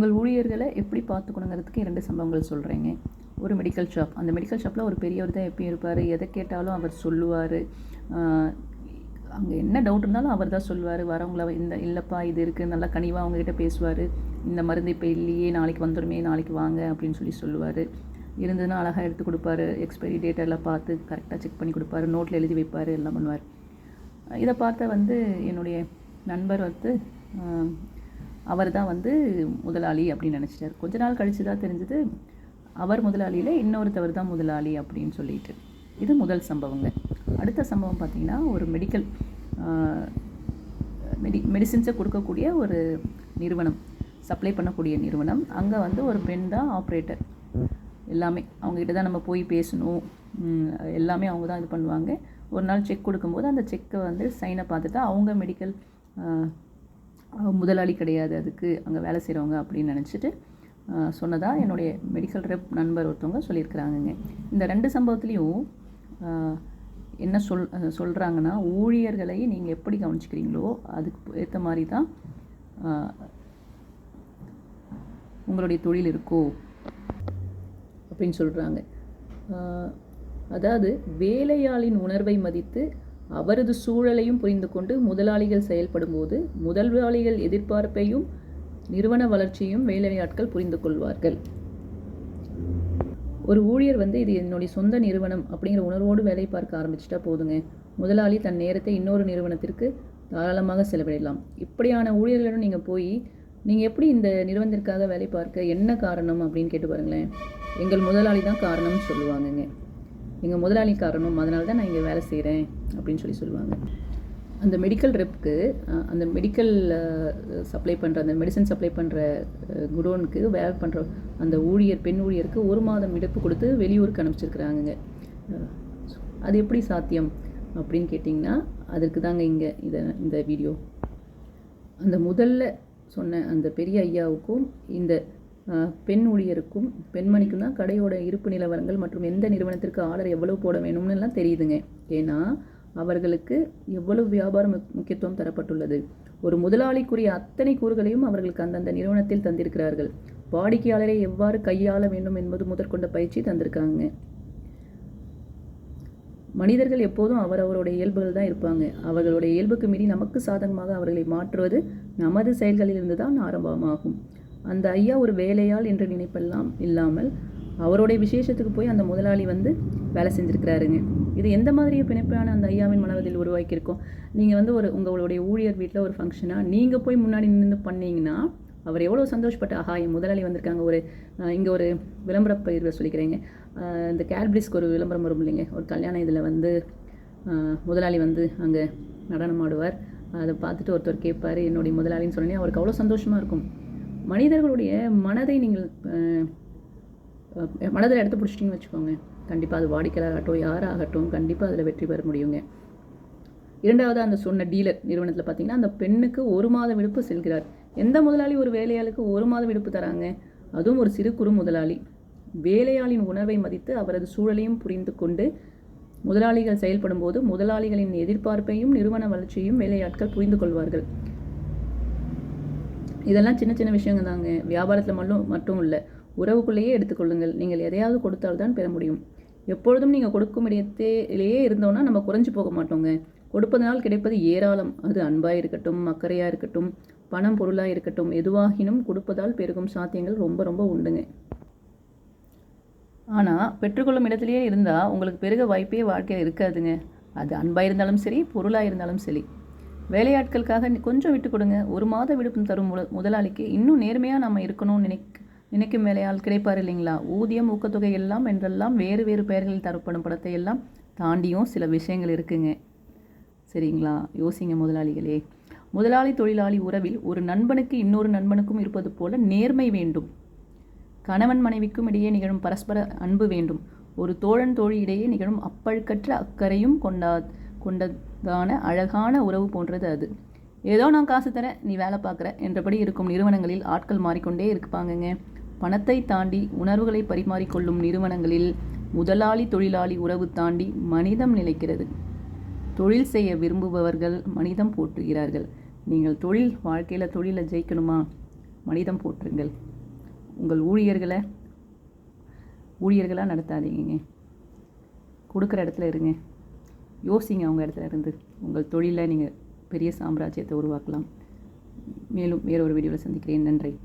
உங்கள் ஊழியர்களை எப்படி பார்த்துக்கணுங்கிறதுக்கு இரண்டு சம்பவங்கள் சொல்கிறேங்க ஒரு மெடிக்கல் ஷாப் அந்த மெடிக்கல் ஷாப்பில் ஒரு பெரியவர் தான் எப்பயும் இருப்பார். எதை கேட்டாலும் அவர் சொல்லுவார். அங்கே என்ன டவுட் இருந்தாலும் அவர் தான் சொல்லுவார். வரவங்கள இந்த இல்லைப்பா இது இருக்குது நல்லா கனிவாக அவங்ககிட்ட பேசுவார். இந்த மருந்து இப்போ இல்லையே. நாளைக்கு வந்துடுமே நாளைக்கு வாங்க. அப்படின்னு சொல்லி சொல்லுவார். இருந்ததுன்னா அழகாக எடுத்து கொடுப்பாரு. எக்ஸ்பைரி டேட்டெல்லாம் பார்த்து கரெக்டாக செக் பண்ணி கொடுப்பாரு. நோட்டில் எழுதி வைப்பார். எல்லாம் பண்ணுவார். இதை பார்த்த வந்து என்னுடைய நண்பர் வந்து அவர் தான் வந்து முதலாளி அப்படின்னு நினச்சிட்டார். கொஞ்ச நாள் கழித்து தான் தெரிஞ்சது அவர் முதலாளியில் இன்னொருத்தவர் தான் முதலாளி அப்படின்னு சொல்லிட்டு. இது முதல் சம்பவங்க. அடுத்த சம்பவம் பார்த்திங்கன்னா ஒரு மெடிக்கல் மெடி மெடிசின்ஸை கொடுக்கக்கூடிய ஒரு நிறுவனம் சப்ளை பண்ணக்கூடிய நிறுவனம். அங்கே வந்து ஒரு பெண் தான் ஆப்ரேட்டர் எல்லாமே அவங்ககிட்ட தான் நம்ம போய் பேசணும். எல்லாமே அவங்க தான் இது பண்ணுவாங்க. ஒரு நாள் செக் கொடுக்கும்போது அந்த செக்கை வந்து சைனை பார்த்துட்டு அவங்க மெடிக்கல் முதலாளி கிடையாது அதுக்கு அங்கே வேலை செய்கிறவங்க அப்படின்னு நினச்சிட்டு சொன்னதாக என்னுடைய மெடிக்கல் ரெப் நண்பர் ஒருத்தவங்க சொல்லியிருக்கிறாங்கங்க. இந்த ரெண்டு சம்பவத்துலேயும் என்ன சொல் சொல்கிறாங்கன்னா ஊழியர்களை நீங்கள் எப்படி கவனிச்சிக்கிறீங்களோ அதுக்கு ஏற்ற மாதிரி தான் உங்களுடைய தொழில் இருக்கோ அப்படின்னு சொல்கிறாங்க அதாவது வேலையாளின் உணர்வை மதித்து அவரது சூழலையும் புரிந்து கொண்டு முதலாளிகள் செயல்படும்போது முதலாளிகள் எதிர்பார்ப்பையும் நிறுவன வளர்ச்சியும் வேலையாட்கள் புரிந்து கொள்வார்கள். ஒரு ஊழியர் வந்து இது என்னுடைய சொந்த நிறுவனம் அப்படிங்கிற உணர்வோடு வேலை பார்க்க ஆரம்பிச்சிட்டா போதுங்க. முதலாளி தன் நேரத்தை இன்னொரு நிறுவனத்திற்கு தாராளமாக செலவிடலாம். இப்படியான ஊழியர்களிடம் நீங்கள் போய் நீங்கள் எப்படி இந்த நிறுவனத்திற்காக வேலை பார்க்க? என்ன காரணம்? அப்படின்னு கேட்டு பாருங்களேன். எங்கள் முதலாளி தான் காரணம்னு சொல்லுவாங்கங்க. எங்கள் முதலாளி காரணம் அதனால தான் நான் இங்கே வேலை செய்கிறேன் அப்படின்னு சொல்லி சொல்லுவாங்க. அந்த மெடிக்கல் ரெப்க்கு அந்த மெடிக்கல் சப்ளை பண்ணுற அந்த மெடிசன் சப்ளை பண்ணுற குடோனுக்கு வேலை பண்ணுற அந்த ஊழியர் பெண் ஊழியருக்கு ஒரு மாதம் விடுப்பு கொடுத்து வெளியூருக்கு அனுப்பிச்சிருக்கிறாங்க அது எப்படி சாத்தியம் அப்படின்னு கேட்டிங்கன்னா அதற்கு தாங்க இங்கே இதை இந்த வீடியோ அந்த முதல்ல சொன்ன அந்த பெரிய ஐயாவுக்கும் இந்த பெண் ஊழியருக்கும் பெண்மணிக்கும் தான் கடையோட இருப்பு நிலவரங்கள் மற்றும் எந்த நிறுவனத்திற்கு ஆர்டர் எவ்வளோ போட வேணும்னு எல்லாம் தெரியுதுங்க. ஏன்னா அவர்களுக்கு எவ்வளவு வியாபார முக்கியத்துவம் தரப்பட்டுள்ளது. ஒரு முதலாளிக்குரிய அத்தனை கூறுகளையும் அவர்களுக்கு அந்தந்த நிறுவனத்தில் தந்திருக்கிறார்கள். வாடிக்கையாளரை எவ்வாறு கையாள வேண்டும் என்பது முதற்கொண்ட பயிற்சி தந்திருக்காங்க. மனிதர்கள் எப்போதும் அவரவருடைய இயல்புகள் தான் இருப்பாங்க. அவர்களுடைய இயல்புக்கு மீறி நமக்கு சாதகமாக அவர்களை மாற்றுவது நமது செயல்களிலிருந்து தான் ஆரம்பமாகும். அந்த ஐயா ஒரு வேலையாள் என்ற நினைப்பெல்லாம் இல்லாமல் அவருடைய விசேஷத்துக்கு போய் அந்த முதலாளி வந்து வேலை செஞ்சுருக்கிறாருங்க. இது எந்த மாதிரி பிணைப்பான அந்த ஐயாவின் மனதில் உருவாக்கியிருக்கோம்? நீங்கள் வந்து ஒரு உங்களுடைய ஊழியர் வீட்டில் ஒரு ஃபங்க்ஷனாக நீங்கள் போய் முன்னாடி நின்று பண்ணீங்கன்னா அவர் எவ்வளோ சந்தோஷப்பட்டு ஆஹா என் முதலாளி வந்திருக்காங்க ஒரு இங்கே ஒரு விளம்பர பயிர்வை சொல்லிக்கிறீங்க. இந்த கேட்பிரிஸ்க்கு ஒரு விளம்பரம் வரும் இல்லைங்க. ஒரு கல்யாண இதில் வந்து முதலாளி வந்து அங்கே நடனம் ஆடுவார் அதை பார்த்துட்டு ஒருத்தர் கேட்பார் என்னுடைய முதலாளின்னு சொன்னோன்னே அவருக்கு அவ்வளோ சந்தோஷமாக இருக்கும். மனிதர்களுடைய மனதை நீங்கள் மனதில் எடுத்து பிடிச்சிட்டிங்கன்னு வச்சுக்கோங்க. கண்டிப்பாக அது வாடிக்கையாளராகட்டும் யாராகட்டும் கண்டிப்பாக அதில் வெற்றி பெற முடியுங்க. இரண்டாவது அந்த சொன்ன டீலர் நிறுவனத்தில் பார்த்தீங்கன்னா அந்த பெண்ணுக்கு ஒரு மாத விடுப்பு செல்கிறார். எந்த முதலாளி ஒரு வேலையாளுக்கு ஒரு மாத விடுப்பு தராங்க? அதுவும் ஒரு சிறு குறு முதலாளி. வேலையாளின் உணர்வை மதித்து அவரது சூழலையும் புரிந்து கொண்டு முதலாளிகள் செயல்படும் போது முதலாளிகளின் எதிர்பார்ப்பையும் நிறுவன வளர்ச்சியையும் வேலையாட்கள் புரிந்து கொள்வார்கள். இதெல்லாம் சின்ன சின்ன விஷயங்க தாங்க வியாபாரத்தில் மட்டும் மட்டும் இல்லை. உறவுக்குள்ளேயே எடுத்துக்கொள்ளுங்கள். நீங்கள் எதையாவது கொடுத்தால்தான் பெற முடியும். எப்பொழுதும் நீங்கள் கொடுக்கும் இடத்திலேயே இருந்தோம்னா நம்ம குறைஞ்சு போக மாட்டோங்க. கொடுப்பதனால் கிடைப்பது ஏராளம். அது அன்பாக இருக்கட்டும் அக்கறையாக இருக்கட்டும் பணம் பொருளாக இருக்கட்டும் எதுவாகினும் கொடுப்பதால் பெருகும் சாத்தியங்கள் ரொம்ப ரொம்ப உண்டுங்க. ஆனால் பெற்றுக்கொள்ளும் இடத்துலையே இருந்தால் உங்களுக்கு பெருக வாய்ப்பே வாழ்க்கையில் இருக்காதுங்க. அது அன்பாக இருந்தாலும் சரி பொருளாக இருந்தாலும் சரி. வேலையாட்களுக்காக கொஞ்சம் விட்டு கொடுங்க. ஒரு மாத விடுப்பு தரும் முதலாளிக்கு இன்னும் நேர்மையாக நம்ம இருக்கணும்னு நினைக்க நினைக்கும் வேலையால் கிடைப்பார் இல்லைங்களா? ஊதியம் ஊக்கத்தொகை எல்லாம் என்றெல்லாம் வேறு வேறு பெயர்களில் தரப்படும் படத்தை எல்லாம் தாண்டியும் சில விஷயங்கள் இருக்குங்க. சரிங்களா? யோசிங்க முதலாளிகளே. முதலாளி தொழிலாளி உறவில் ஒரு நண்பனுக்கு இன்னொரு நண்பனுக்கும் இருப்பது போல நேர்மை வேண்டும். கணவன் மனைவிக்கும் இடையே நிகழும் பரஸ்பர அன்பு வேண்டும். ஒரு தோழன் தோழி இடையே நிகழும் அப்பழுக்கற்ற அக்கறையும் கொண்டா கொண்டதான அழகான உறவு போன்றது அது. ஏதோ நான் காசு தரேன் நீ வேலை பார்க்குற என்றபடி இருக்கும் நிறுவனங்களில் ஆட்கள் மாறிக்கொண்டே இருப்பாங்கங்க. பணத்தை தாண்டி உணர்வுகளை பரிமாறிக்கொள்ளும் நிறுவனங்களில் முதலாளி தொழிலாளி உறவு தாண்டி மனிதம் நிலைக்கிறது. தொழில் செய்ய விரும்புபவர்கள் மனிதம் போற்றுகிறார்கள். நீங்கள் தொழில் வாழ்க்கையில் தொழிலில் ஜெயிக்கணுமா? மனிதம் போற்றுங்கள். உங்கள் ஊழியர்களை ஊழியர்களாக நடத்தாதீங்க. கொடுக்குற இடத்துல இருங்க. யோசிங்க அவங்க இடத்துல இருந்து. உங்கள் தொழிலை நீங்கள் பெரிய சாம்ராஜ்யத்தை உருவாக்கலாம். மேலும் வேறொரு வீடியோவில் சந்திக்கிறேன். நன்றி.